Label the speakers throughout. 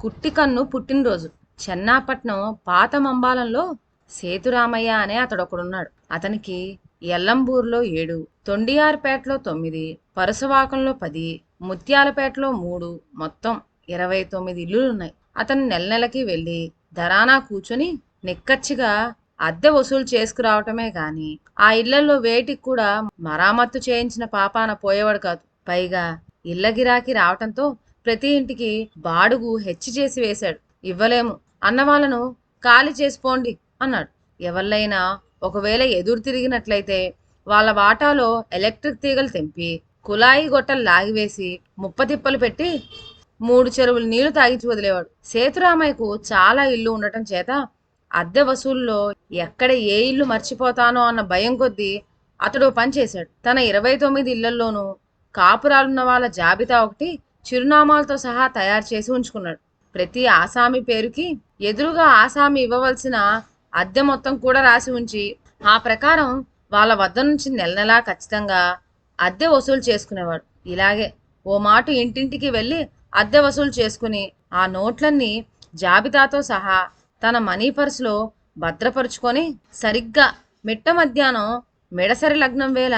Speaker 1: కుట్టికన్ను పుట్టినరోజు. చెన్నాపట్నం పాత మంబాలంలో సేతురామయ్య అనే అతడొకడున్నాడు. అతనికి ఎల్లంబూరులో ఏడు తొండియారుపేటలో తొమ్మిది పరుసవాకంలో పది ముత్యాలపేటలో మూడు మొత్తం ఇరవై తొమ్మిది ఇల్లులున్నాయి. అతను నెల నెలకి వెళ్ళి ధరానా కూర్చొని నిక్కచ్చిగా అద్దె వసూలు చేసుకురావటమే గాని ఆ ఇళ్ళలో వేటికి కూడా మరామత్తు చేయించిన పాపాన పోయేవాడు కాదు. పైగా ఇళ్ళ గిరాకీ రావటంతో ప్రతి ఇంటికి బాడుగు హెచ్చి చేసి వేశాడు. ఇవ్వలేము. అన్న వాళ్ళను ఖాళీ చేసుకోండి అన్నాడు. ఎవళ్ళైనా ఒకవేళ ఎదురు తిరిగినట్లయితే వాళ్ళ వాటాలో ఎలక్ట్రిక్ తీగలు తెంపి కులాయి గొట్టలు లాగివేసి ముప్పతిప్పలు పెట్టి మూడు చెరువులు నీళ్ళు తాగించి వదిలేవాడు. సేతురామయ్యకు చాలా ఇల్లు ఉండటం చేత అద్దె వసూల్లో ఎక్కడ ఏ ఇల్లు మర్చిపోతానో అన్న భయం కొద్దీ అతడు పనిచేశాడు పని చేశాడు. తన ఇరవై తొమ్మిది ఇళ్ళల్లోనూ కాపురాలున్న వాళ్ళ జాబితా ఒకటి చిరునామాలతో సహా తయారు చేసి ఉంచుకున్నాడు. ప్రతి ఆసామి పేరుకి ఎదురుగా ఆసామి ఇవ్వవలసిన అద్దె మొత్తం కూడా రాసి ఉంచి ఆ ప్రకారం వాళ్ళ వద్ద నుంచి నెల నెలా ఖచ్చితంగా అద్దె వసూలు చేసుకునేవాడు. ఇలాగే ఓ మాట ఇంటింటికి వెళ్ళి అద్దె వసూలు చేసుకుని ఆ నోట్లన్నీ జాబితాతో సహా తన మనీ పర్సులో భద్రపరుచుకొని సరిగ్గా మిట్ట మధ్యాహ్నం మిడసరి లగ్నం వేళ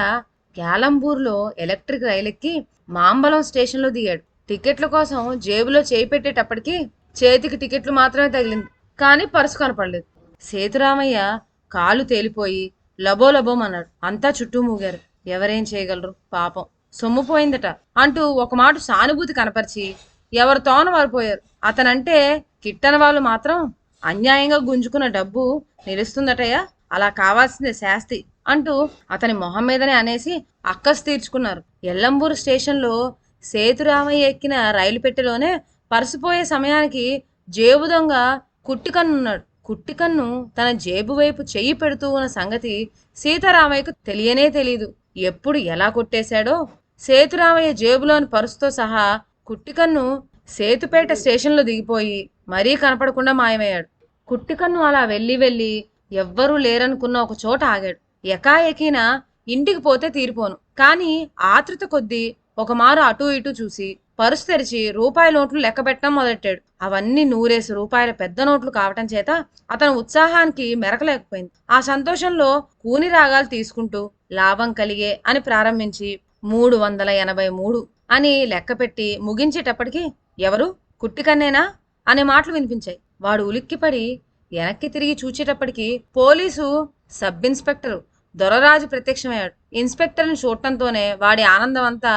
Speaker 1: గ్యాలంబూర్లో ఎలక్ట్రిక్ రైలెక్కి మాంబలం స్టేషన్లో దిగాడు. టికెట్ల కోసం జేబులో చేయి పెట్టేటప్పటికి చేతికి టికెట్లు మాత్రమే తగిలింది. కానీ పర్సు కనపడలేదు. సేతురామయ్య కాలు తేలిపోయి లబో లబోమన్నాడు అంతా చుట్టూ మూగారు. ఎవరేం చేయగలరు? పాపం. సొమ్ము పోయిందట అంటూ ఒక మాట సానుభూతి కనపరిచి ఎవరితోన వారిపోయారు. అతనంటే కిట్టన వాళ్ళు మాత్రం అన్యాయంగా గుంజుకున్న డబ్బు నిలుస్తుందటయ్యా. అలా కావాల్సిందే శాస్తి అంటూ అతని మొహం మీదనే అనేసి అక్కస్ తీర్చుకున్నారు. ఎల్లంబూరు స్టేషన్లో సేతురామయ్య ఎక్కిన రైలు పెట్టెలోనే పరుసుపోయే సమయానికి జేబు దొంగ కుట్టికన్నున్నాడు. కుట్టికన్ను తన జేబు వైపు చెయ్యి పెడుతూ ఉన్న సంగతి సీతారామయ్యకు తెలియనే తెలీదు. ఎప్పుడు ఎలా కొట్టేశాడో? సేతురామయ్య జేబులోని పరుసుతో సహా కుట్టికన్ను సేతుపేట స్టేషన్లో దిగిపోయి మరీ కనపడకుండా మాయమయ్యాడు. కుట్టికన్ను అలా వెళ్ళి వెళ్ళి ఎవ్వరూ లేరనుకున్న ఒక చోట ఆగాడు. ఎకాఎకిన ఇంటికి పోతే తీరిపోను. కానీ ఆతృత కొద్దీ ఒక మారు అటూ ఇటూ చూసి పరుసు తెరిచి రూపాయి నోట్లు లెక్క పెట్టడం మొదలెట్టాడు. అవన్నీ నూరేసి రూపాయల పెద్ద నోట్లు కావటం చేత అతని ఉత్సాహానికి మెరకలేకపోయింది. ఆ సంతోషంలో కూని రాగాలు తీసుకుంటూ లాభం కలిగే అని ప్రారంభించి మూడు వందల ఎనభై మూడు అని లెక్కపెట్టి ముగించేటప్పటికి ఎవరు? కుట్టికన్నేనా అనే మాటలు వినిపించాయి. వాడు ఉలిక్కిపడి వెనక్కి తిరిగి చూచేటప్పటికి పోలీసు సబ్ ఇన్స్పెక్టర్ దొరరాజు ప్రత్యక్షమయ్యాడు. ఇన్స్పెక్టర్ని చూడటంతోనే వాడి ఆనందం అంతా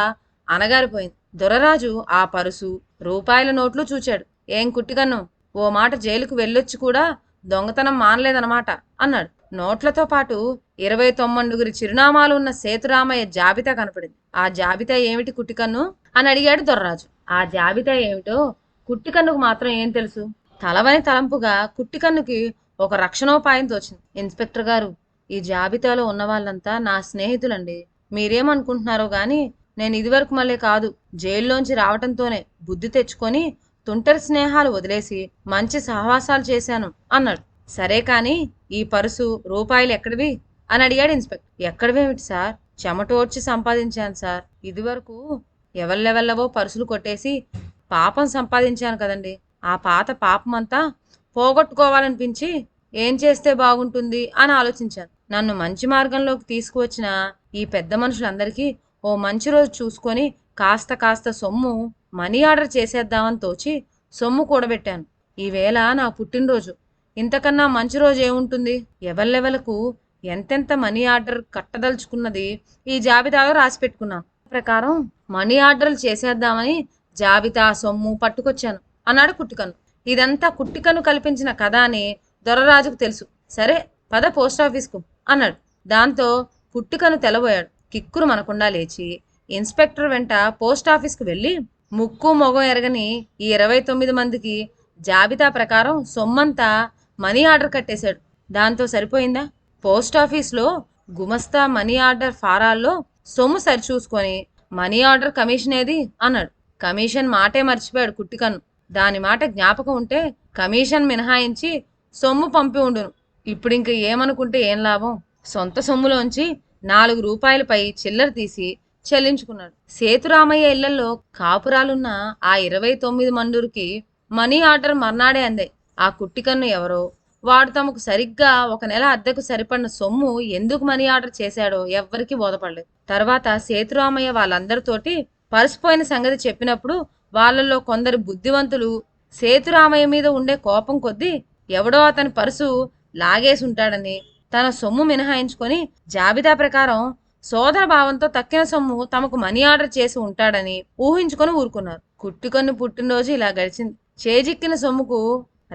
Speaker 1: అనగారిపోయింది. దొరరాజు ఆ పరుసు రూపాయల నోట్లు చూచాడు. ఏం కుట్టికన్ను ఓ మాట జైలుకు వెళ్ళొచ్చి కూడా దొంగతనం మానలేదన్నమాట అన్నాడు. నోట్లతో పాటు ఇరవై తొమ్మిదిగురి చిరునామాలు ఉన్న సేతురామయ్య జాబితా కనపడింది. ఆ జాబితా ఏమిటి కుట్టికన్ను? అని అడిగాడు దొరరాజు. ఆ జాబితా ఏమిటో కుట్టికన్నుకు మాత్రం ఏం తెలుసు? తలవని తలంపుగా కుట్టికన్నుకి ఒక రక్షణోపాయం తోచింది. ఇన్స్పెక్టర్ గారు ఈ జాబితాలో ఉన్న వాళ్ళంతా నా స్నేహితులండి. మీరేమనుకుంటున్నారో గాని నేను ఇదివరకు మళ్ళీ కాదు జైల్లోంచి రావటంతోనే బుద్ధి తెచ్చుకొని తుంటరి స్నేహాలు వదిలేసి మంచి సహవాసాలు చేశాను అన్నాడు. సరే కానీ ఈ పరుసు రూపాయలు ఎక్కడివి? అని అడిగాడు ఇన్స్పెక్టర్. ఎక్కడివేమిటి సార్? చెమటోడ్చి సంపాదించాను సార్. ఇదివరకు ఎవల్లెవల్లవో పరుసులు కొట్టేసి పాపం సంపాదించాను కదండి. ఆ పాత పాపమంతా పోగొట్టుకోవాలనిపించి ఏం చేస్తే బాగుంటుంది అని ఆలోచించాను. నన్ను మంచి మార్గంలోకి తీసుకువచ్చిన ఈ పెద్ద మనుషులందరికీ ఓ మంచి రోజు చూసుకొని కాస్త కాస్త సొమ్ము మనీ ఆర్డర్ చేసేద్దామని తోచి సొమ్ము కూడబెట్టాను. ఈవేళ నా పుట్టినరోజు. ఇంతకన్నా మంచి రోజు ఏముంటుంది? ఎవల్లెవలకు ఎంతెంత మనీ ఆర్డర్ కట్టదలుచుకున్నది ఈ జాబితాలో రాసి పెట్టుకున్నాను ప్రకారం మనీ ఆర్డర్లు చేసేద్దామని జాబితా సొమ్ము పట్టుకొచ్చాను. అన్నాడు కుట్టికను. ఇదంతా కుట్టికను కల్పించిన కథ అని దొరరాజుకు తెలుసు. సరే పద పోస్ట్ ఆఫీస్కు అన్నాడు. దాంతో కుట్టికను తెలబోయాడు. కిక్కురు మనకుండా లేచి ఇన్స్పెక్టర్ వెంట పోస్ట్ ఆఫీస్కు వెళ్ళి ముక్కు మొగం ఎరగని ఈ ఇరవై తొమ్మిది మందికి జాబితా ప్రకారం సొమ్మంతా మనీ ఆర్డర్ కట్టేశాడు. దాంతో సరిపోయిందా? పోస్ట్ ఆఫీస్లో గుమస్తా మనీ ఆర్డర్ ఫారాల్లో సొమ్ము సరిచూసుకొని మనీ ఆర్డర్ కమిషన్ ఏది? అన్నాడు. కమిషన్ మాటే మర్చిపోయాడు కుట్టికన్ను. దాని మాట జ్ఞాపకం ఉంటే కమిషన్ మినహాయించి సొమ్ము పంపి ఉండును. ఇప్పుడు ఇంక ఏమనుకుంటే ఏం లాభం? సొంత సొమ్ములోంచి నాలుగు రూపాయలపై చిల్లర తీసి చెల్లించుకున్నాడు. సేతురామయ్య ఇళ్ళలో కాపురాలున్న ఆ ఇరవై తొమ్మిది మండూరికి మనీ ఆర్డర్ మర్నాడే అందే. ఆ కుట్టికన్ను ఎవరో వాడు తమకు సరిగ్గా ఒక నెల అద్దెకు సరిపడిన సొమ్ము ఎందుకు మనీ ఆర్డర్ చేశాడో ఎవ్వరికీ బోధపడలేదు. తర్వాత సేతురామయ్య వాళ్ళందరితోటి పరిసిపోయిన సంగతి చెప్పినప్పుడు వాళ్ళల్లో కొందరు బుద్ధివంతులు సేతురామయ్య మీద ఉండే కోపం కొద్దీ ఎవడో అతని పరుసు లాగేసి ఉంటాడని తన సొమ్ము మినహాయించుకొని జాబితా ప్రకారం సోదర భావంతో తక్కిన సొమ్ము తమకు మనీ ఆర్డర్ చేసి ఉంటాడని ఊహించుకొని ఊరుకున్నారు. కుట్టుకొని పుట్టినరోజు ఇలా గడిచింది. చేజిక్కిన సొమ్ముకు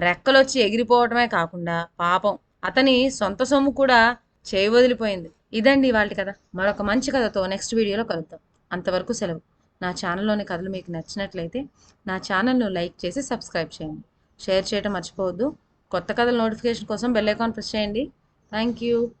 Speaker 1: రెక్కలొచ్చి ఎగిరిపోవటమే కాకుండా పాపం. అతని సొంత సొమ్ము కూడా చేయి వదిలిపోయింది. ఇదండి వాళ్ళ కథ. మరొక మంచి కథతో నెక్స్ట్ వీడియోలో కలుద్దాం. అంతవరకు సెలవు. నా ఛానల్లోని కథలు మీకు నచ్చినట్లయితే నా ఛానల్ను లైక్ చేసి సబ్స్క్రైబ్ చేయండి. షేర్ చేయడం మర్చిపోవద్దు. కొత్త కథల నోటిఫికేషన్ కోసం బెల్ ఐకాన్ ప్రెస్ చేయండి. Thank you.